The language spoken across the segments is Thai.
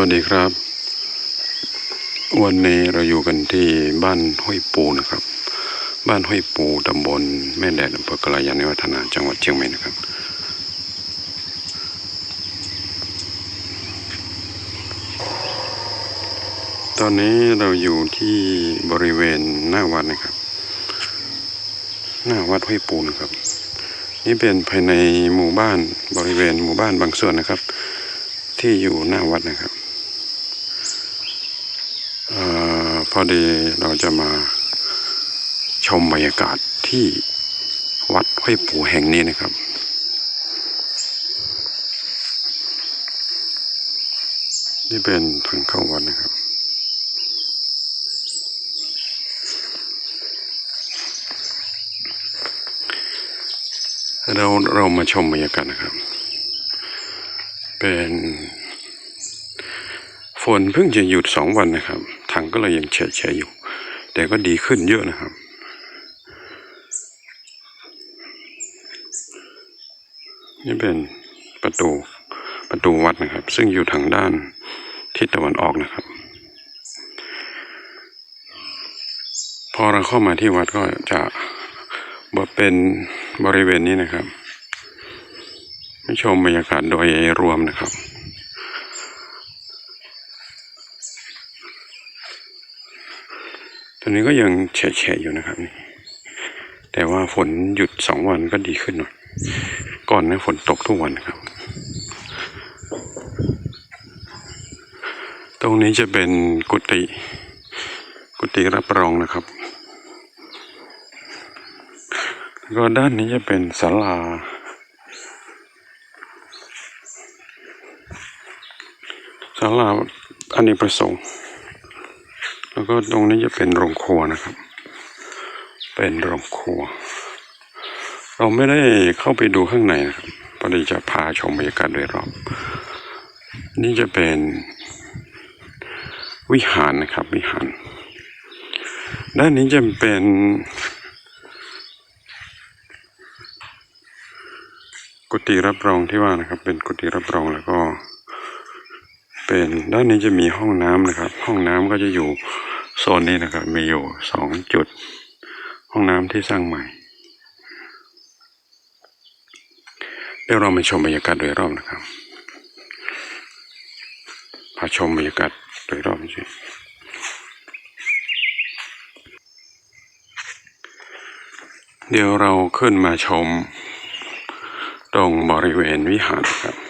วัสดีครับ วันนี้เราอยู่กันที่บ้านห้วยปูนะครับ บ้านห้วยปูตำบลแม่แดดอำเภอกระยาณิวัฒนาจังหวัดเชียงใหม่นะครับ ตอนนี้เราอยู่ที่บริเวณหน้าวัดนะครับ หน้าวัดห้วยปูนะครับ นี่เป็นภายในหมู่บ้านบริเวณหมู่บ้านบางส่วนนะครับที่อยู่หน้าวัดนะครับเออ พอดีเราจะมาชมบรรยากาศที่วัดห้วยปูแห่งนี้นะครับ นี่เป็นทางเข้าวัดนะครับ เราเรามาชมบรรยากาศนะครับ เป็นฝนเพิ่งจะหยุดสองวันนะครับ ทางก็เลยยังเฉยๆอยู่ แต่ก็ดีขึ้นเยอะนะครับ นี่เป็นประตูประตูวัดนะครับ ซึ่งอยู่ทางด้านทิศตะวันออกนะครับ พอเราเข้ามาที่วัดก็จะบเป็นบริเวณนี้นะครับ ให้ชมบรรยากาศโดยรวมนะครับ ตอนนี้ก็ยังแฉะๆอยู่นะครับนี่แต่ว่าฝนหยุดสองวันก็ดีขึ้นหน่อย ก่อนนะฝนตกทุกวันครับ ตรงนี้จะเป็นกุฏิกุฏิรับรองนะครับแล้วก็ด้านนี้จะเป็นศาลาศาลาอเนกประสงค์ แล้วก็ตรงนี้จะเป็นโรงครัวนะครับ เป็นโรงครัว เราไม่ได้เข้าไปดูข้างในนะครับพอดีจะพาชมบรรยากาศโดยรอบ นี่จะเป็นวิหารนะครับ วิหาร ด้านนี้จะเป็นกุฏิรับรองที่ว่านะครับ เป็นกุฏิรับรองแล้วก็ เป็นด้านนี้จะมีห้องน้ำนะครับ ห้องน้ำก็จะอยู่ โซนนี้นะครับ มีอยู่สองจุด ห้องน้ำที่สร้างใหม่ เดี๋ยวเรามาชมบรรยากาศโดยรอบนะครับพาชมบรรยากาศโดยรอบสิเดี๋ยวเราขึ้นมาชม ตรงบริเวณวิหารครับ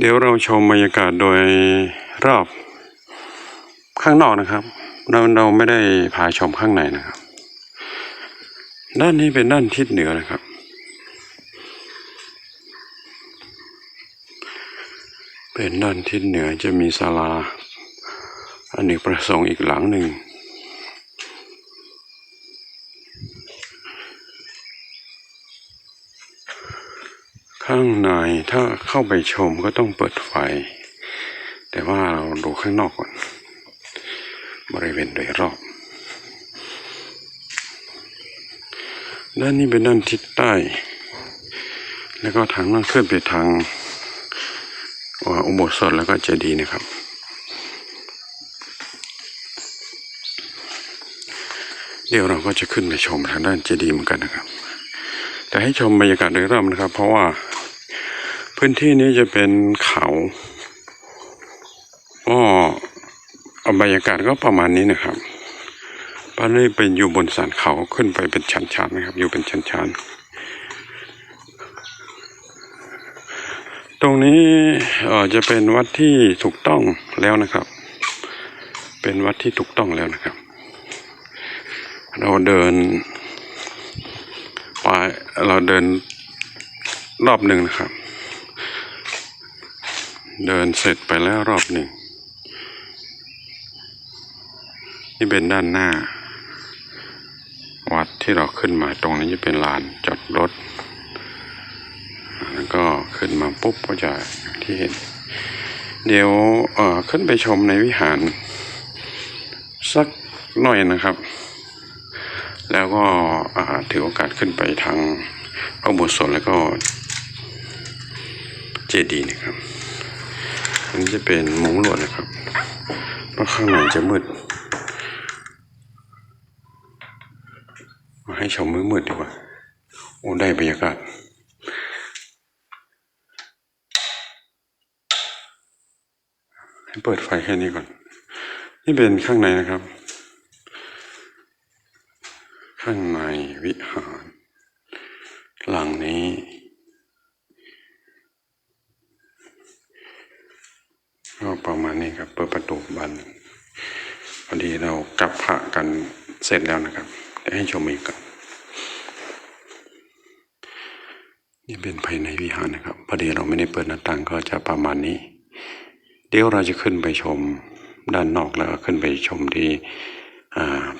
เดี๋ยวเราชมบรรยากาศโดยรอบข้างนอกนะครับ เราเราไม่ได้พาชมข้างในนะครับ ด้านนี้เป็นด้านทิศเหนือนะครับ เป็นด้านทิศเหนือจะมีศาลาอเนกประสงค์อีกหลังหนึ่ง ข้างในถ้าเข้าไปชมก็ต้องเปิดไฟ แต่ว่าเราดูข้างนอกก่อน บริเวณโดยรอบ ด้านนี้เป็นด้านทิศใต้ แล้วก็ทางนั้นขึ้นไปทางอ่าอุโบสถแล้วก็เจดีย์นะครับ เดี๋ยวเราก็จะขึ้นไปชมทางด้านเจดีย์เหมือนกันนะครับ แต่ให้ชมบรรยากาศโดยรอบนะครับ เพราะว่า พื้นที่นี้จะเป็นเขาก็บรรยากาศก็ประมาณนี้นะครับบ้านนี้เป็นอยู่บนสันเขาขึ้นไปเป็นชันๆนะครับ อยู่เป็นชันๆ ตรงนี้จะเป็นวัดที่ถูกต้องแล้วนะครับ เป็นวัดที่ถูกต้องแล้วนะครับ เราเดินไปเราเดินรอบหนึ่งนะครับ เดินเสร็จไปแล้วรอบหนึ่ง นี่เป็นด้านหน้า วัดที่เราขึ้นมาตรงนี้จะเป็นลานจอดรถ แล้วก็ขึ้นมาปุ๊บก็จะที่เห็น เดี๋ยวเอ่อขึ้นไปชมในวิหาร สักหน่อยนะครับ แล้วก็ถือโอกาสขึ้นไปทางระอุโบสถแล้วก็เจดีย์นะครับ นนี้จะเป็นมุ้งลวดนะครับเพราะข้างในจะมืดมาให้ชมมืดๆดีกว่า โอ้ได้บรรยากาศให้เปิดไฟแค่นี้ก่อน นี่เป็นข้างในนะครับ ข้างในวิหาร หลังนี้ ก็ประมาณนี้ครับ เปิดประตูบานหนึ่งพอดีเรากลับพระกัน เสร็จแล้วนะครับเดี๋ยวให้ชมอีกกันนี่เป็นภายในวิหารนะครับพอดีเราไม่ได้เปิดหน้าต่างก็จะประมาณนี้ เดี๋ยวเราจะขึ้นไปชมด้านนอกแล้วก็ขึ้นไปชมที่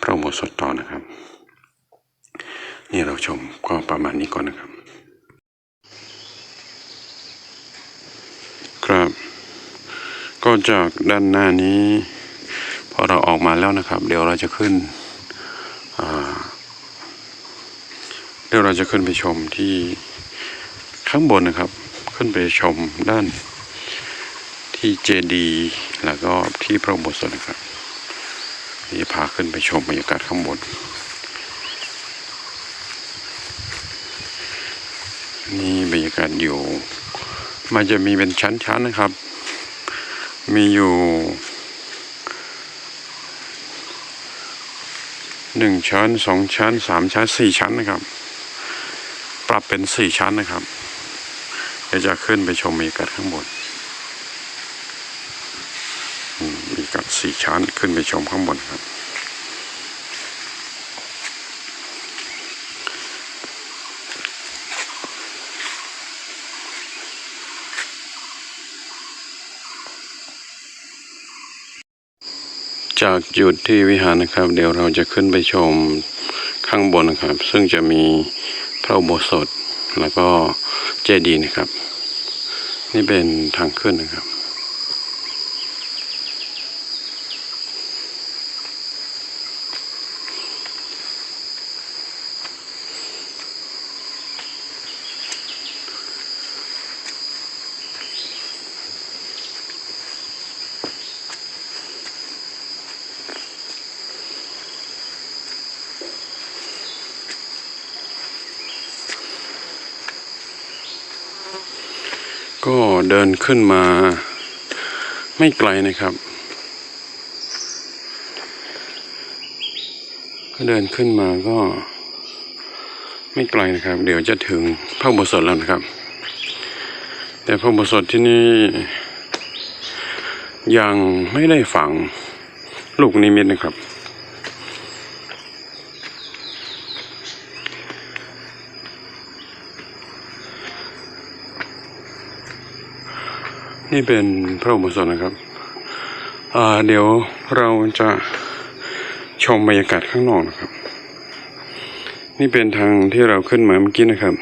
พระโบสถต่อนะครับ นี่เราชมก็ประมาณนี้ก่อนนะครับ ครับ ก็จากด้านหน้านี้ พอเราออกมาแล้วนะครับ เดี๋ยวเราจะขึ้นอ่าเดี๋ยวเราจะขึ้นไปชมที่ข้างบนนะครับ ขึ้นไปชมด้านที่เจดีแล้วก็ที่พระอุโบสถนะครับนี่พาขึ้นไปชมบรรยากาศข้างบน นี่บรรยากาศอยู่ มันจะมีเป็นชั้นๆนะครับ มีอยู่หนึ่งชั้นสองชั้นสามชั้นสี่ชั้นนะครับ บเป็นสี่ชั้นนะครับ เดี๋ยวจะขึ้นไปชมบรรยากาศข้างบนมีกับสี่ชั้นขึ้นไปชมข้างบนครับ จากจุดที่วิหารนะครับ เดี๋ยวเราจะขึ้นไปชมข้างบนนะครับ ซึ่งจะมี ระอุโบสถ แล้วก็เจดีย์นะครับ นี่เป็นทางขึ้นนะครับ ก็เดินขึ้นมาไม่ไกลนะครับ ก็เดินขึ้นมาก็ ไม่ไกลนะครับ เดี๋ยวจะถึงพระอุโบสถแล้วนะครับ แต่พระอุโบสถที่นี่ยังไม่ได้ฝังลูกนิมิตนะครับ นี่เป็นพระอุโบสถนะครับเดี๋ยวเราจะชมบรรยากาศข้างนอกนะครับ นี่เป็นทางที่เราขึ้นมาเมื่อกี้นะครับ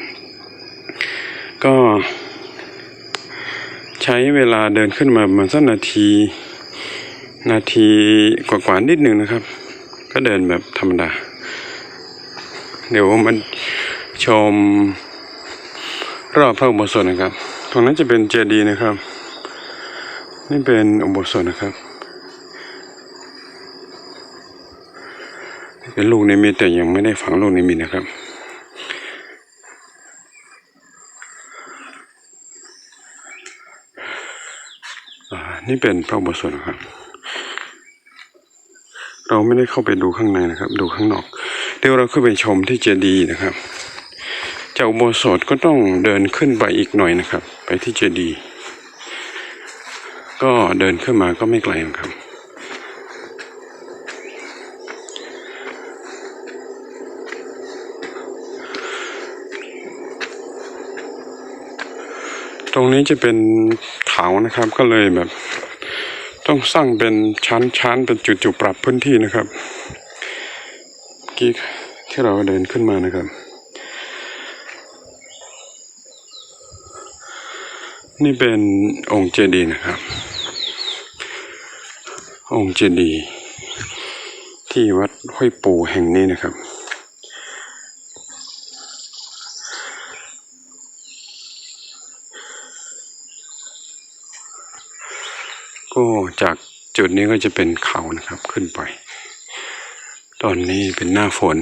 ก็ ใช้เวลาเดินขึ้นมาประมาณสักนาที นาทีกว่าๆนิดหนึ่งนะครับ ก็เดินแบบธรรมดา เดี๋ยวมันชมรอบพระอุโบสถนะครับ ตรงนั้นจะเป็นเจดีย์นะครับ นี่เป็นอุโบสถนะครับเป็นลูกนิมิตแต่ยังไม่ได้ฝังลูกนิมิตนะครับอ่านี่เป็นพระอุโบสถนะครับ เราไม่ได้เข้าไปดูข้างในนะครับ ดูข้างนอก เดี๋ยวเราขึ้นไปชมที่เจดีย์นะครับจากอุโบสถก็ต้องเดินขึ้นไปอีกหน่อยนะครับ ไปที่เจดีย์ ก็เดินขึ้นมาก็ไม่ไกลครับ ตรงนี้จะเป็นเขานะครับก็เลยแบบ ต้องสร้างเป็นชั้นๆเป็นจุดๆปรับพื้นที่นะครับ กี้ที่เราเดินขึ้นมานะครับ นี่เป็นองค์เจดีย์นะครับ องค์เจดีย์ที่วัดห้วยปูแห่งนี้นะครับ ก็จากจุดนี้ก็จะเป็นเขานะครับขึ้นไป ตอนนี้เป็นหน้าฝน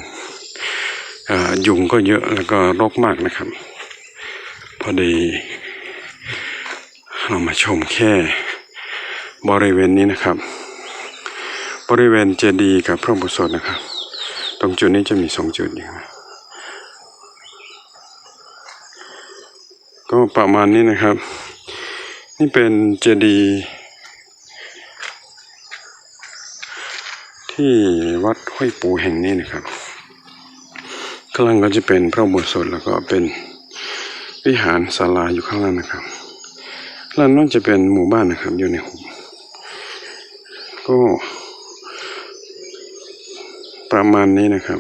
ยุงก็เยอะแล้วก็รกมากนะครับ พอดี เรามาชมแค่บริเวณนี้นะครับ บริเวณเจดีย์กับพระอุโบสถนะครับ ตรงจุดนี้จะมีสองจุดอยู่นะก็ประมาณนี้นะครับ นี่เป็นเจดีย์ที่วัดห้วยปูแห่งนี้นะครับข้างล่างก็จะเป็นพระอุโบสถแล้วก็เป็นวิหารศาลาอยู่ข้างล่างนะครับ ล่างนั่นจะเป็นหมู่บ้านนะครับ อยู่ในหุบก็ประมาณนี้นะครับ